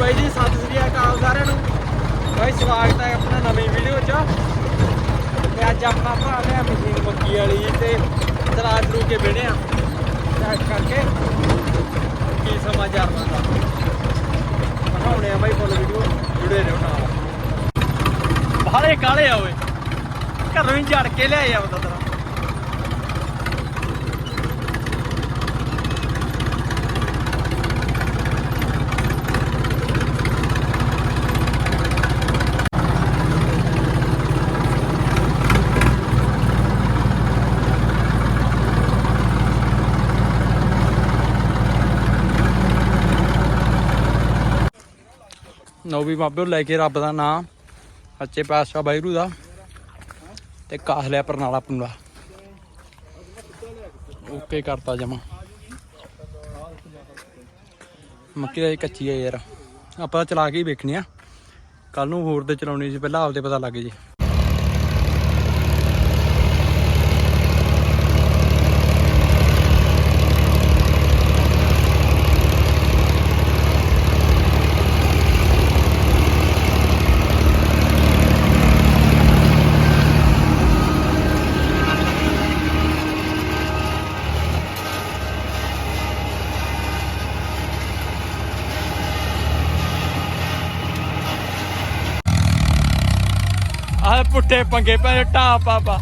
ਬਾਈ ਜੀ, ਸਤਿ ਸ੍ਰੀ ਅਕਾਲ ਸਾਰਿਆਂ ਨੂੰ। ਬਾਈ, ਸਵਾਗਤ ਹੈ ਆਪਣਾ ਨਵੀਂ ਵੀਡੀਓ 'ਚ। ਤੇ ਅੱਜ ਆਪਾਂ ਭਰਾ ਲਿਆ ਮਸ਼ੀਨ ਮੱਕੀ ਵਾਲੀ ਤੇ ਚਲਾ ਚਲੂ ਕੇ ਬਹਿਣੇ ਆ। ਚੈੱਕ ਕਰਕੇ ਕੀ ਸਮਾਚਾਰ ਬਣਦਾ ਦਿਖਾਉਣੇ ਆ ਬਾਈ ਫੁੱਲ ਵੀਡੀਓ ਜੁੜੇ ਰਹੋ ਨਾਲ। ਬਾਹਲੇ ਕਾਲੇ ਆ ਓਏ। ਘਰੋਂ ਹੀ ਝੜ ਕੇ ਲਿਆਏ ਆ ਬੰਦਾ ਤੇਰਾ ਨੌਵੀਂ ਬਾਬੇ ਨੂੰ ਲੈ ਕੇ ਰੱਬ ਦਾ ਨਾਮ ਸੱਚੇ ਪਾਤਸ਼ਾਹ ਵਾਹਿਗੁਰੂ ਦਾ, ਤੇ ਕਾਹ ਲਿਆ ਪਰਨਾਲਾ ਪਨੂਲਾ ਓਕੇ ਕਰਤਾ ਜਮਾ। ਮੱਕੀ ਦਾ ਇਹ ਕੱਚੀ ਹੈ ਯਾਰ। ਆਪਾਂ ਚਲਾ ਕੇ ਹੀ ਵੇਖਣੀ ਆ। ਕੱਲ ਨੂੰ ਹੋਰ ਦੇ ਚਲਾਉਣੀ ਸੀ, ਪਹਿਲਾਂ ਆਪਦੇ ਪਤਾ ਲੱਗ ਜੇ। ਆਹ ਪੁੱਠੇ ਪੰਗੇ ਪੈ ਟਾ ਪਾਪਾ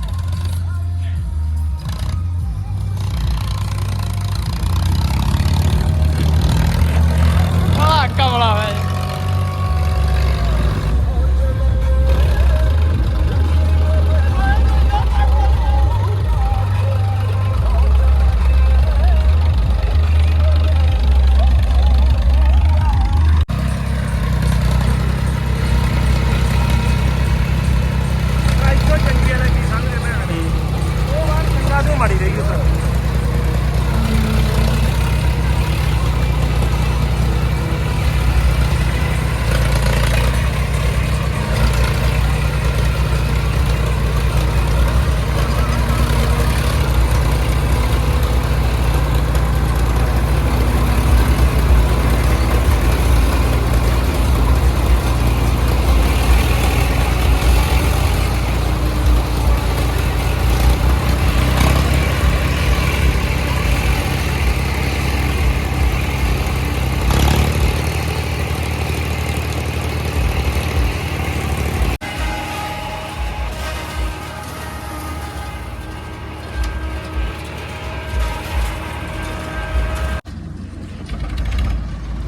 哪里的意思？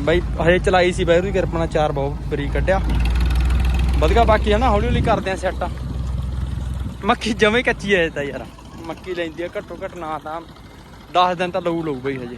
ਬਾਈ, ਹਜੇ ਚਲਾਈ ਸੀ ਬੈਰੂ ਦੀ ਕਿਰਪਾ ਨਾਲ ਚਾਰ ਬਹੁਤ ਬਰੀ ਕੱਢਿਆ। ਵਧੀਆ, ਬਾਕੀ ਹੈ ਨਾ ਹੌਲੀ ਹੌਲੀ ਕਰਦੇ ਆ ਸੈੱਟ ਮੱਕੀ ਜਮੇ ਕੱਚੀ ਹੈ ਤਾਂ ਯਾਰ। ਮੱਕੀ ਲੈਂਦੀ ਆ, ਘੱਟੋ ਘੱਟ ਨਾ ਤਾਂ 10 ਦਿਨ ਤਾਂ ਲਊ ਲਊ ਬਈ ਹਜੇ।